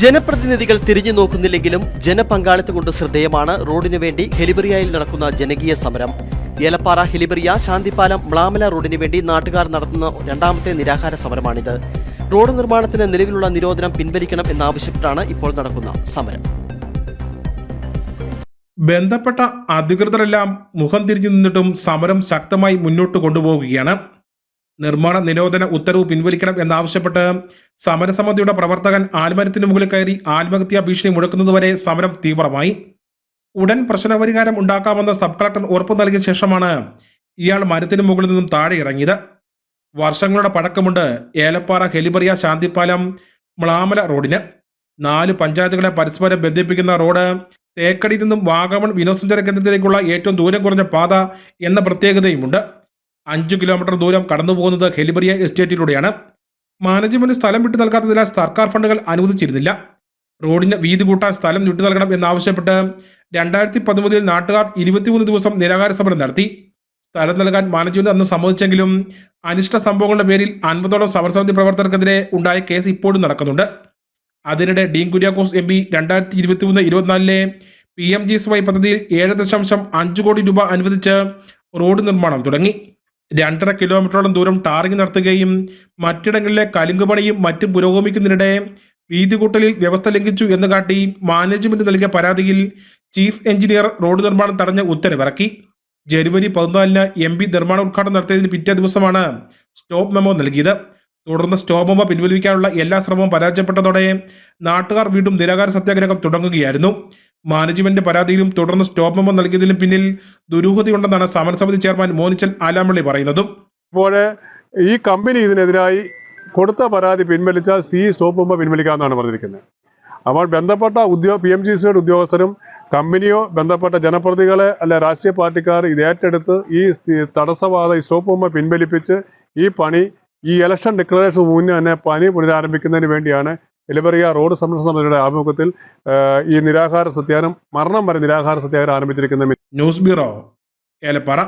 ജനപ്രതിനിധികൾ തിരിഞ്ഞു നോക്കുന്നില്ലെങ്കിലും ജനപങ്കാളിത്തം കൊണ്ട് ശ്രദ്ധേയമാണ് റോഡിനു വേണ്ടി ഹെലിബറിയയിൽ നടക്കുന്ന ജനകീയ സമരം. ഏലപ്പാറ ഹെലിബറിയ ശാന്തിപ്പാലം മ്ലാമല റോഡിനു വേണ്ടി നാട്ടുകാർ നടത്തുന്ന രണ്ടാമത്തെ നിരാഹാര സമരമാണിത്. റോഡ് നിർമ്മാണത്തിന് നിലവിലുള്ള നിരോധനം പിൻവലിക്കണം എന്നാവശ്യപ്പെട്ടാണ് ഇപ്പോൾ നടക്കുന്ന സമരം. ബന്ധപ്പെട്ട അധികൃതരെല്ലാം മുഖം തിരിഞ്ഞു നിന്നിട്ടും സമരം ശക്തമായി മുന്നോട്ട് കൊണ്ടുപോവുകയാണ്. നിർമ്മാണ നിരോധന ഉത്തരവ് പിൻവലിക്കണം എന്നാവശ്യപ്പെട്ട് സമരസമിതിയുടെ പ്രവർത്തകൻ ആൽമരത്തിന് മുകളിൽ കയറി ആത്മഹത്യാ ഭീഷണി മുഴക്കുന്നതുവരെ സമരം തീവ്രമായി. ഉടൻ പ്രശ്നപരിഹാരം ഉണ്ടാക്കാമെന്ന് സബ് കളക്ടർ ഉറപ്പു നൽകിയ ശേഷമാണ് ഇയാൾ മരത്തിന് മുകളിൽ നിന്നും താഴെ ഇറങ്ങിയത്. വർഷങ്ങളുടെ പഴക്കമുണ്ട് ഏലപ്പാറ ഹെലിബറിയ ശാന്തിപ്പാലം മ്ലാമല റോഡിന്. നാല് പഞ്ചായത്തുകളെ പരസ്പരം ബന്ധിപ്പിക്കുന്ന റോഡ് തേക്കടിയിൽ നിന്നും വാഗമൺ വിനോദസഞ്ചാര കേന്ദ്രത്തിലേക്കുള്ള ഏറ്റവും ദൂരം കുറഞ്ഞ പാത എന്ന പ്രത്യേകതയുമുണ്ട്. അഞ്ച് കിലോമീറ്റർ ദൂരം കടന്നു പോകുന്നത് ഹെലിബറിയ എസ്റ്റേറ്റിലൂടെയാണ്. മാനേജ്മെന്റ് സ്ഥലം വിട്ടു നൽകാത്തതിനാൽ സർക്കാർ ഫണ്ടുകൾ അനുവദിച്ചിരുന്നില്ല. റോഡിന് വീതി കൂട്ടാൻ സ്ഥലം വിട്ടു നൽകണം എന്നാവശ്യപ്പെട്ട് രണ്ടായിരത്തി പതിമൂന്നിൽ നാട്ടുകാർ ഇരുപത്തിമൂന്ന് ദിവസം നിരാഹാര സമരം നടത്തി. സ്ഥലം നൽകാൻ മാനേജ്മെന്റ് അന്ന് സമ്മതിച്ചെങ്കിലും അനിഷ്ട സംഭവങ്ങളുടെ പേരിൽ അൻപതോളം സമരസമിതി പ്രവർത്തകർക്കെതിരെ ഉണ്ടായ കേസ് ഇപ്പോഴും നടക്കുന്നുണ്ട്. അതിനിടെ ഡീൻ കുര്യാക്കോസ് എം പി രണ്ടായിരത്തി ഇരുപത്തി മൂന്ന് ഇരുപത്തിനാലിലെ P M G S Y പദ്ധതിയിൽ ഏഴ് ദശാംശം അഞ്ച് കോടി രൂപ അനുവദിച്ച് റോഡ് നിർമ്മാണം തുടങ്ങി. രണ്ടര കിലോമീറ്ററോളം ദൂരം ടാറിംഗ് നടത്തുകയും മറ്റിടങ്ങളിലെ കലുങ്കുപണിയും മറ്റും പുരോഗമിക്കുന്നതിനിടെ വീതി കൂട്ടലിൽ വ്യവസ്ഥ ലംഘിച്ചു എന്ന് കാട്ടി മാനേജ്മെന്റ് നൽകിയ പരാതിയിൽ ചീഫ് എഞ്ചിനീയർ റോഡ് നിർമ്മാണം തടഞ്ഞ് ഉത്തരവിറക്കി. ജനുവരി പതിനാലിന് എം പി നിർമ്മാണ ഉദ്ഘാടനം നടത്തിയതിന് പിറ്റേ ദിവസമാണ് സ്റ്റോപ്പ് മെമ്മോ നൽകിയത്. തുടർന്ന് സ്റ്റോപ്പ് മെമ്മോ പിൻവലിക്കാനുള്ള എല്ലാ ശ്രമവും പരാജയപ്പെട്ടതോടെ നാട്ടുകാർ വീണ്ടും നിരാകാര സത്യാഗ്രഹം തുടങ്ങുകയായിരുന്നു. മാനേജ്മെന്റ് പരാതിയിലും തുടർന്ന് സ്റ്റോപ്പ് മെമ്പർ നൽകിയതിലും പിന്നിൽ ദുരൂഹതയുണ്ടെന്നാണ് സമരസമിതി ചെയർമാൻ മോനിച്ചൻ ആലാമള്ളി പറയുന്നതും. ഇപ്പോൾ ഈ കമ്പനി ഇതിനെതിരായി കൊടുത്ത പരാതി പിൻവലിച്ചാൽ സി സ്റ്റോപ്പ് മെമ്പർ പിൻവലിക്കാമെന്നാണ് പറഞ്ഞിരിക്കുന്നത്. അപ്പോൾ ബന്ധപ്പെട്ട ഉദ്യോഗ പി എം ജി സിയുടെ ഉദ്യോഗസ്ഥരും കമ്പനിയോ ബന്ധപ്പെട്ട ജനപ്രതികളെ അല്ലെ രാഷ്ട്രീയ പാർട്ടിക്കാർ ഇത് ഏറ്റെടുത്ത് ഈ തടസ്സവാദ ഈ സ്റ്റോപ്പ് മെമ്പർ പിൻവലിപ്പിച്ച് ഈ പണി ഈ ഇലക്ഷൻ ഡിക്ലറേഷൻ മുന്നേ തന്നെ പണി പുനരാരംഭിക്കുന്നതിന് വേണ്ടിയാണ് എലിബറിയ റോഡ് സംരക്ഷണ സമിതിയുടെ ആഭിമുഖ്യത്തിൽ ഈ നിരാഹാര സത്യാഗ്രഹം മരണം വരെ നിരാഹാര സത്യാഗ്രഹം ആരംഭിച്ചിരിക്കുന്ന ന്യൂസ് ബ്യൂറോ ഏലപ്പാറ.